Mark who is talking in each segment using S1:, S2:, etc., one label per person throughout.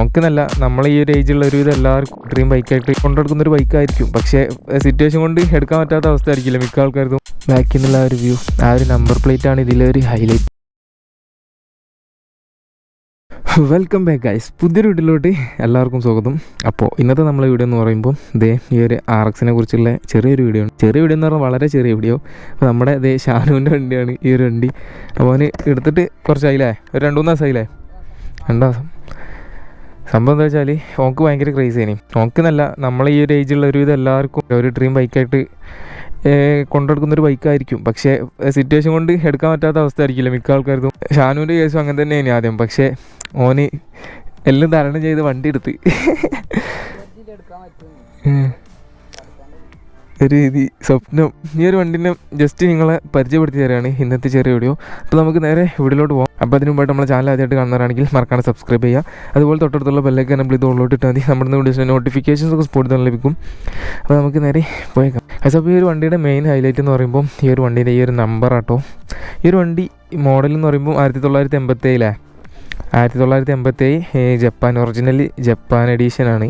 S1: നമുക്കെന്നല്ല നമ്മൾ ഈ ഒരു ഏജിലുള്ള ഇത് എല്ലാവർക്കും ഡ്രീം ബൈക്കായിട്ട് കൊണ്ടെടുക്കുന്ന ഒരു ബൈക്കായിരിക്കും പക്ഷേ സിറ്റുവേഷൻ കൊണ്ട് എടുക്കാൻ പറ്റാത്ത അവസ്ഥ ആയിരിക്കില്ല മിക്ക ആൾക്കാർക്കും. ബാക്കിൽ നിന്നുള്ള ഒരു വ്യൂ ആ ഒരു നമ്പർ പ്ലേറ്റ് ആണ് ഇതിലൊരു ഹൈലൈറ്റ് വെൽക്കം ബാക്ക് ഗൈസ് പുതിയൊരു വീട്ടിലോട്ട് എല്ലാവർക്കും സ്വാഗതം. അപ്പോൾ ഇന്നത്തെ നമ്മളെ വീഡിയോ എന്ന് പറയുമ്പോൾ ദേ ഈ ഒരു ആർ എക്സിനെ കുറിച്ചുള്ള ചെറിയൊരു വീഡിയോ ആണ്. ചെറിയ വീഡിയോ എന്ന് പറഞ്ഞാൽ വളരെ ചെറിയ വീഡിയോ അപ്പോൾ നമ്മുടെ ദേ ഷാനുവിന്റെ വണ്ടിയാണ് ഈ ഒരു വണ്ടി. അപ്പോൾ അവന് എടുത്തിട്ട് കുറച്ചായില്ലേ? ഒരു രണ്ട് മൂന്ന് ദിവസമായില്ലേ? രണ്ട് മാസം സംഭവം എന്താ വെച്ചാൽ ഓക്ക് ഭയങ്കര ക്രേസ് ഇനി ഓക്ക് നല്ല നമ്മളെ ഈ ഒരു ഏജിലുള്ള ഒരുവിധം എല്ലാവർക്കും ഒരു ഡ്രീം ബൈക്കായിട്ട് കൊണ്ടെടുക്കുന്ന ഒരു ബൈക്കായിരിക്കും പക്ഷേ സിറ്റുവേഷൻ കൊണ്ട് എടുക്കാൻ പറ്റാത്ത അവസ്ഥ ആയിരിക്കില്ല മിക്ക ആൾക്കാർക്കും. ഷാനുവിന്റെ കേസും അങ്ങനെ തന്നെയാണ് ആദ്യം. പക്ഷേ ഓന് എല്ലാം തരണം ചെയ്ത് വണ്ടി എടുത്ത്. രീതി സ്വപ്നം. ഈ ഒരു വണ്ടിനെ ജസ്റ്റ് നിങ്ങളെ പരിചയപ്പെടുത്തി തരാണ് ഇന്നത്തെ ചെറിയ വീഡിയോ അപ്പോൾ നമുക്ക് നേരെ വീഡിയോയിലോട്ട് പോകാം അപ്പോൾ അതിന് മുമ്പായിട്ട് നമ്മുടെ ചാനൽ ആദ്യമായിട്ട് കാണുന്നവരാണെങ്കിൽ മറക്കാതെ സബ്സ്ക്രൈബ് ചെയ്യുക. അതുപോലെ തൊട്ടടുത്തുള്ള ബെല്ലൊക്കെ നമ്മൾ ഇത് ഉള്ളോട്ട് ഇട്ടാൽ മതി. നമ്മുടെ വീഡിയോസിന്റെ നോട്ടിഫിക്കേഷൻസ് ഒക്കെ സ്പോർട്ട് ലഭിക്കും. അപ്പോൾ നമുക്ക് നേരെ പോയേക്കാം. അപ്പോൾ ഈ ഒരു വണ്ടിയുടെ മെയിൻ ഹൈലൈറ്റ് എന്ന് പറയുമ്പോൾ ഈ ഒരു വണ്ടീന്റെ ഈ ഒരു നമ്പർ ആട്ടോ. ഈ ഒരു വണ്ടി മോഡൽ എന്ന് പറയുമ്പോൾ ആയിരത്തി തൊള്ളായിരത്തി എൺപത്തേഴിലേ ആയിരത്തി തൊള്ളായിരത്തി എൺപത്തേഴ് ജപ്പാൻ ഒറിജിനൽ ജപ്പാൻ എഡീഷനാണ്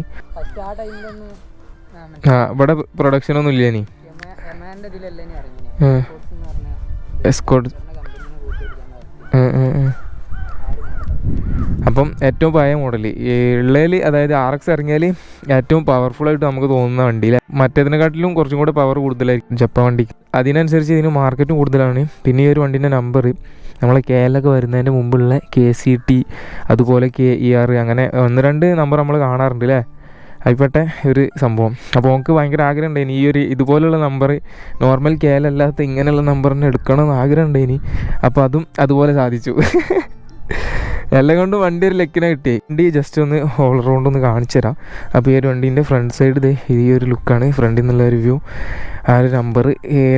S1: ഇവിടെ പ്രൊഡക്ഷൻ ഒന്നും ഇല്ല
S2: പറഞ്ഞ
S1: എസ്കോട്ട് അപ്പം ഏറ്റവും പഴയ മോഡൽ ഉള്ളതിൽ അതായത് ആർ എക്സ് ഇറങ്ങിയാൽ ഏറ്റവും പവർഫുൾ ആയിട്ട് നമുക്ക് തോന്നുന്ന വണ്ടിയിൽ മറ്റേതിനെക്കാട്ടിലും കുറച്ചും കൂടെ പവർ കൂടുതലായിരിക്കും ജപ്പാൻ വണ്ടിക്ക് അതിനനുസരിച്ച് ഇതിന് മാർക്കറ്റും കൂടുതലാണ്. പിന്നെ ഈ ഒരു വണ്ടീന്റെ നമ്പർ നമ്മളെ കെ എല്ലൊക്കെ വരുന്നതിന്റെ മുമ്പുള്ള കെ സി ടി അതുപോലെ കെ ഇ ആർ അങ്ങനെ ഒന്ന് രണ്ട് നമ്പർ നമ്മൾ കാണാറുണ്ട് അല്ലേ ആയിപ്പെട്ട ഒരു സംഭവം. അപ്പോൾ നമുക്ക് ഭയങ്കര ആഗ്രഹം ഉണ്ടായിനി ഈ ഒരു ഇതുപോലുള്ള നമ്പർ നോർമൽ കേലല്ലാത്ത ഇങ്ങനെയുള്ള നമ്പറിനെ എടുക്കണമെന്ന് ആഗ്രഹം ഉണ്ടായിനി അപ്പോൾ അതും അതുപോലെ സാധിച്ചു. എല്ലാം കൊണ്ട് വണ്ടി ഒരു ലെക്കിനെ കിട്ടി. വണ്ടി ജസ്റ്റ് ഒന്ന് ഓൾ റൗണ്ട് ഒന്ന് കാണിച്ചു തരാം. അപ്പോൾ ഈ ഒരു വണ്ടീന്റെ ഫ്രണ്ട് സൈഡ് ദേ ഈ ഒരു ലുക്കാണ് ഫ്രണ്ടിൽ നിന്നുള്ള ഒരു വ്യൂ ആ ഒരു നമ്പർ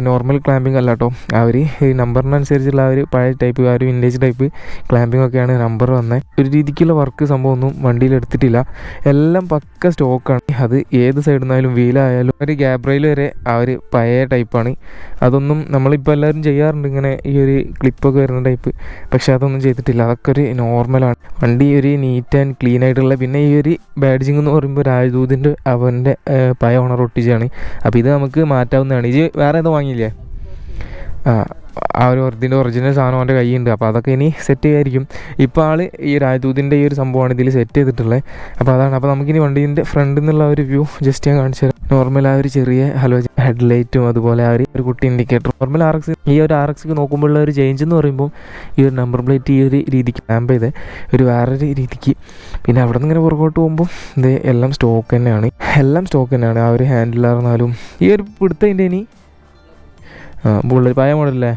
S1: നോർമൽ ക്ലാമ്പിംഗ് അല്ല കേട്ടോ അവർ ഈ നമ്പറിനനുസരിച്ചുള്ള ഒരു പഴയ ടൈപ്പ് ആ ഒരു വിന്റേജ് ടൈപ്പ് ക്ലാമ്പിംഗ് ഒക്കെയാണ് നമ്പർ വന്നത് ഒരു രീതിക്കുള്ള വർക്ക് സംഭവം ഒന്നും വണ്ടിയിൽ എടുത്തിട്ടില്ല. എല്ലാം പക്ക സ്റ്റോക്കാണ് അത് ഏത് സൈഡിൽ നിന്നായാലും വീലായാലും ഒരു ഗ്യാബ്രയിൽ വരെ ആ ഒരു പഴയ ടൈപ്പാണ് അതൊന്നും നമ്മളിപ്പോൾ എല്ലാവരും ചെയ്യാറുണ്ട് ഇങ്ങനെ ഈ ഒരു ക്ലിപ്പൊക്കെ വരുന്ന ടൈപ്പ് പക്ഷേ അതൊന്നും ചെയ്തിട്ടില്ല. അതൊക്കെ ഒരു നോർമലാണ്. വണ്ടി ഒരു നീറ്റ് ആൻഡ് ക്ലീൻ ആയിട്ടുള്ള പിന്നെ ഈ ഒരു ബാഡ്ജിങ് എന്ന് പറയുമ്പോൾ രാജദൂതിന്റെ അവന്റെ പഴയ ഓണർ ഒട്ടിച്ചാണ് അപ്പോൾ ഇത് നമുക്ക് മാറ്റാവുന്നതാണ്. ഇത് വേറെ ഏതോ വാങ്ങിയില്ലേ? ആ ആ ഒരു ഇതിന്റെ ഒറിജിനൽ സാധനം അവന്റെ കയ്യുണ്ട് അപ്പോൾ അതൊക്കെ ഇനി സെറ്റ് ചെയ്യായിരിക്കും. ഇപ്പോൾ ആൾ ഈ രാജദൂതിന്റെ ഈ ഒരു സംഭവമാണ് ഇതിൽ സെറ്റ് ചെയ്തിട്ടുള്ളത്. അപ്പോൾ അതാണ്. അപ്പോൾ നമുക്കിനി വണ്ടീന്റെ ഫ്രണ്ടിൽ നിന്നുള്ള ഒരു വ്യൂ ജസ്റ്റ് ഞാൻ കാണിച്ചു തരാം. നോർമൽ ആ ഒരു ചെറിയ ഹലോ ഹെഡ്ലൈറ്റും അതുപോലെ ആ ഒരു കുട്ടി ഇൻഡിക്കേറ്റർ നോർമൽ ആർ എക്സ് ഈ ഒരു ആർ എക്സ് നോക്കുമ്പോഴുള്ള ഒരു ചേഞ്ച് എന്ന് പറയുമ്പോൾ ഈ ഒരു നമ്പർ പ്ലേറ്റ് ഈ ഒരു രീതിക്ക് ക്യാമ്പ് ചെയ്ത് ഒരു വേറൊരു രീതിക്ക് പിന്നെ അവിടെ നിന്ന് ഇങ്ങനെ പുറകോട്ട് പോകുമ്പോൾ ഇത് എല്ലാം സ്റ്റോക്ക് തന്നെയാണ്. എല്ലാം സ്റ്റോക്ക് തന്നെയാണ്. ആ ഒരു ഹാൻഡിലാർന്നാലും ഈ ഒരു പിടുത്തതിന്റെ ഇനി ബുള്ളറ്റ് പഴയ മോഡലല്ലേ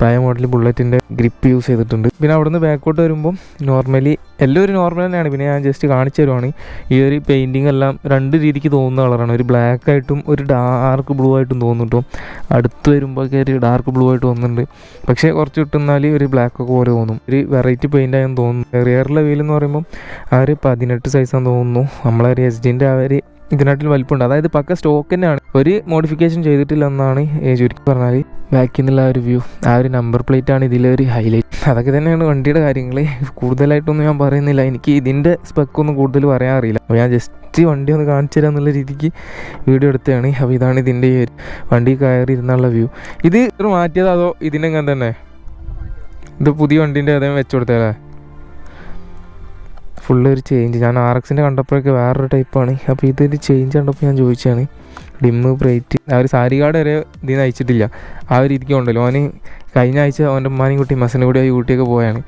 S1: പഴയ മോഡൽ ബുള്ളറ്റിന്റെ ഗ്രിപ്പ് യൂസ് ചെയ്തിട്ടുണ്ട്. പിന്നെ അവിടുന്ന് ബാക്കോട്ട് വരുമ്പം നോർമലി എല്ലാം ഒരു നോർമൽ തന്നെയാണ്. പിന്നെ ഞാൻ ജസ്റ്റ് കാണിച്ചു തരുവാണ്. ഈ ഒരു പെയിന്റിങ് എല്ലാം രണ്ട് രീതിക്ക് തോന്നുന്ന കളറാണ് ഒരു ബ്ലാക്ക് ആയിട്ടും ഒരു ഡാർക്ക് ബ്ലൂ ആയിട്ടും തോന്നുന്നു അടുത്ത് വരുമ്പോഴൊക്കെ ഒരു ഡാർക്ക് ബ്ലൂ ആയിട്ട് തോന്നുന്നുണ്ട്. പക്ഷേ കുറച്ച് കിട്ടുന്നാൽ ഒരു ബ്ലാക്ക് ഒക്കെ പോലെ തോന്നും. ഒരു വെറൈറ്റി പെയിന്റ് ആയെന്ന് തോന്നുന്നു. റിയറിലെ വീൽ എന്ന് പറയുമ്പോൾ ആ ഒരു പതിനെട്ട് സൈസാന്ന് തോന്നുന്നു. നമ്മളെ ഒരു എസ് ഡിന്റെ ആ ഒരു ഇതിനാട്ടിൽ വലിപ്പമുണ്ട് അതായത് പക്ക സ്റ്റോക്ക് തന്നെയാണ്. ഒരു മോഡിഫിക്കേഷൻ ചെയ്തിട്ടില്ല എന്നാണ് ചുരുക്കി പറഞ്ഞാൽ ബാക്കിൽ നിന്നുള്ള ആ ഒരു വ്യൂ ആ ഒരു നമ്പർ പ്ലേറ്റ് ആണ് ഇതിലൊരു ഹൈലൈറ്റ് അതൊക്കെ തന്നെയാണ് വണ്ടിയുടെ കാര്യങ്ങൾ കൂടുതലായിട്ടൊന്നും ഞാൻ പറയുന്നില്ല. എനിക്ക് ഇതിന്റെ സ്പെക്കൊന്നും കൂടുതൽ പറയാൻ അറിയില്ല അപ്പോൾ ഞാൻ ജസ്റ്റ് വണ്ടി ഒന്ന് കാണിച്ചു തരാം എന്നുള്ള രീതിക്ക് വീഡിയോ എടുത്തതാണ്. അപ്പോൾ ഇതാണ് ഇതിന്റെ ഒരു വണ്ടി കയറി ഇരുന്നുള്ള വ്യൂ ഇത് മാറ്റിയതോ അതോ ഇതിനെങ്ങനെ തന്നെ? ഇത് പുതിയ വണ്ടീന്റെ അതേ വെച്ചു കൊടുത്തല്ലേ ഫുള്ള് ഒരു ചേഞ്ച് ഞാൻ ആർ എക്സിന്റെ കണ്ടപ്പോഴൊക്കെ വേറൊരു ടൈപ്പാണ് അപ്പോൾ ഇതൊരു ചേഞ്ച് കണ്ടപ്പോൾ ഞാൻ ചോദിച്ചാണ് ഡിമ്മ് ബ്രൈറ്റ്. ആ ഒരു സാരി കാർഡ് വരെ ഇതിന് അയച്ചിട്ടില്ല. ആ ഒരു രീതിക്ക് ഉണ്ടല്ലോ ഓന് കഴിഞ്ഞ ആഴ്ച അവന്റെ ഉമ്മാനെയും കുട്ടി മസനെ കൂടി ആയി ഊട്ടിയൊക്കെ പോയാണ്.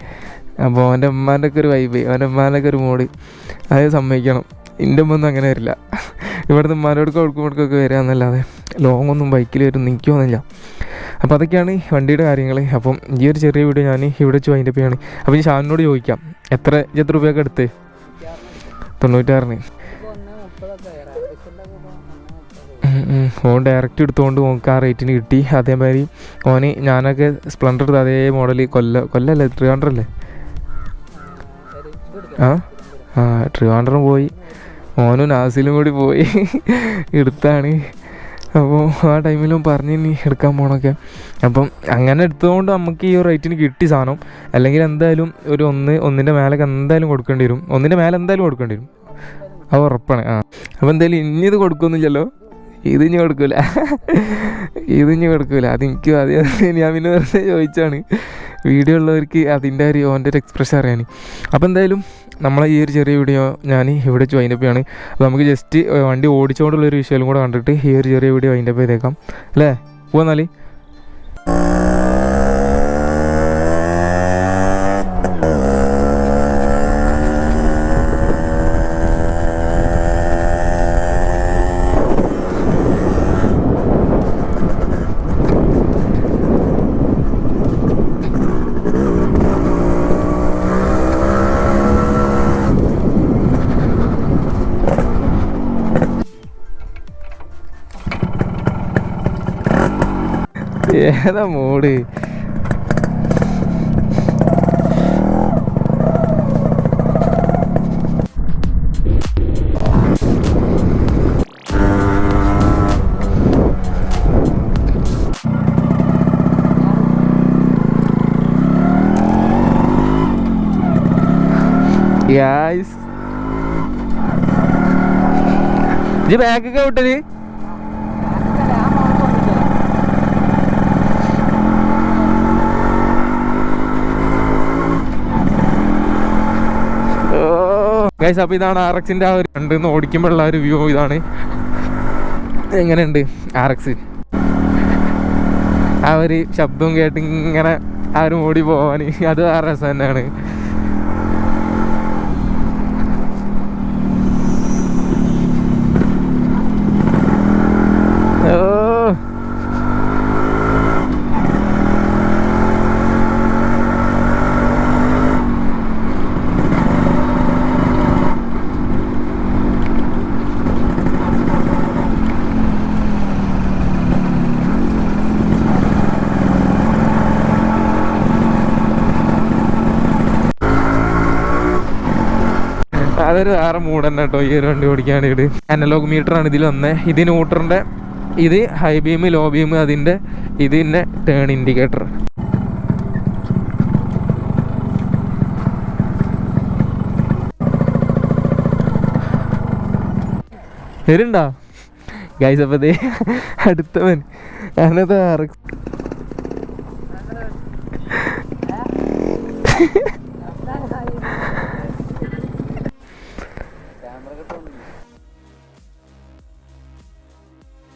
S1: അപ്പോൾ അവന്റെ ഉമ്മാന്റെ ഒക്കെ ഒരു വൈബ് അവന്റെ ഉമ്മാന്റെ ഒക്കെ ഒരു മൂഡ് അത് സമ്മതിക്കണം. എന്റെ ഉമ്മ ഒന്നും അങ്ങനെ വരില്ല. ഇവിടുന്ന് ഉമ്മാനോടൊക്കെ കൊടുക്കുമ്പോഴൊക്കെ വരിക എന്നല്ലാതെ ലോങ് ഒന്നും ബൈക്കിൽ വരും നിൽക്കുമെന്നില്ല അപ്പോൾ അതൊക്കെയാണ് വണ്ടിയുടെ കാര്യങ്ങൾ അപ്പം ഈ ഒരു ചെറിയ വീഡിയോ ഞാൻ ഇവിടെ വെച്ച് വൈൻഡപ്പ് അപ്പോൾ ഈ ഷാനിനോട് ചോദിക്കാം. എത്ര എത്ര രൂപയൊക്കെ എടുത്ത്? തൊണ്ണൂറ്റാറിന്. ഫോൺ ഡയറക്റ്റ് എടുത്തുകൊണ്ട് ഓൾക്ക് ആ റേറ്റിന് കിട്ടി. അതേമാതിരി ഓന് ഞാനൊക്കെ സ്പ്ലണ്ടർ എടുത്ത അതേ മോഡൽ കൊല്ല കൊല്ലല്ലേ? ട്രിവാൻഡർ അല്ലേ? ആ? ആ ട്രിവാൻഡറും പോയി. ഓനും നാസിലും കൂടി പോയി. എടുത്താണ്. അപ്പോൾ ആ ടൈമിലും പറഞ്ഞ് ഇനി എടുക്കാൻ പോകണമൊക്കെ അപ്പം അങ്ങനെ എടുത്തതുകൊണ്ട് നമുക്ക് ഈ റേറ്റിന് കിട്ടി സാധനം. അല്ലെങ്കിൽ എന്തായാലും ഒരു ഒന്ന് ഒന്നിന്റെ മേലൊക്കെ എന്തായാലും കൊടുക്കേണ്ടി വരും. ഒന്നിന്റെ മേലെ എന്തായാലും കൊടുക്കേണ്ടി വരും. അത് ഉറപ്പാണ്. ആ. അപ്പോൾ എന്തായാലും ഇനി ഇത് കൊടുക്കുമെന്നില്ലല്ലോ ഇത് ഇനി കൊടുക്കൂല. ഇനി കൊടുക്കൂല. അത് എനിക്ക് അത് ഞാൻ പിന്നെ വെറുതെ ചോദിച്ചാണ് വീഡിയോ ഉള്ളവർക്ക് അതിന്റെ ഒരു ഓന്റെ ഒരു എക്സ്പ്രഷൻ അറിയാൻ അപ്പോൾ എന്തായാലും നമ്മളെ ഈ ഒരു ചെറിയ വീഡിയോ ഞാൻ ഇവിടെ വെച്ച് വൈൻഡപ്പ് ചെയ്യാണ്. അപ്പോൾ നമുക്ക് ജസ്റ്റ് വണ്ടി ഓടിച്ചുകൊണ്ടുള്ള ഒരു വിഷയം കൂടെ കണ്ടിട്ട് ഈ ഒരു ചെറിയ വീഡിയോ വൈൻഡപ്പ് ചെയ്തേക്കാം. അല്ലേ? പോന്നാൽ ഏതാ മൂട്? ഗായ്സ് ബാഗൊക്കെ വിട്ടത് ഗൈസ് അപ്പോൾ ഇതാണ് ആർ എക്സിന്റെ ആ ഒരു കണ്ടെന്ന് ഓടിക്കുമ്പോഴുള്ള ഉള്ള ഒരു വ്യൂ ഇതാണ് എങ്ങനെയുണ്ട് ആർ എക്സ് ആ ഒരു ശബ്ദവും കേട്ട് ഇങ്ങനെ ആരും ഓടി പോവാൻ അത് ആ രസം തന്നെയാണ്. അതൊരു വേറെ മൂഡ് തന്നെ കേട്ടോ ഈ ഒരു വണ്ടി ഓടിക്കാൻ വേണ്ടിയിട്ട് അനലോഗ് മീറ്റർ ആണ് ഇതിൽ വന്നത് ഇത് ന്യൂട്ടറിന്റെ ഇത് ഹൈ ബീം ലോ ബീം അതിന്റെ ഇതിന്റെ ടേൺ ഇൻഡിക്കേറ്റർ വരുണ്ടോ ഗൈസ് അപ്പോൾ ദേ അടുത്തവൻ. ഞാനത്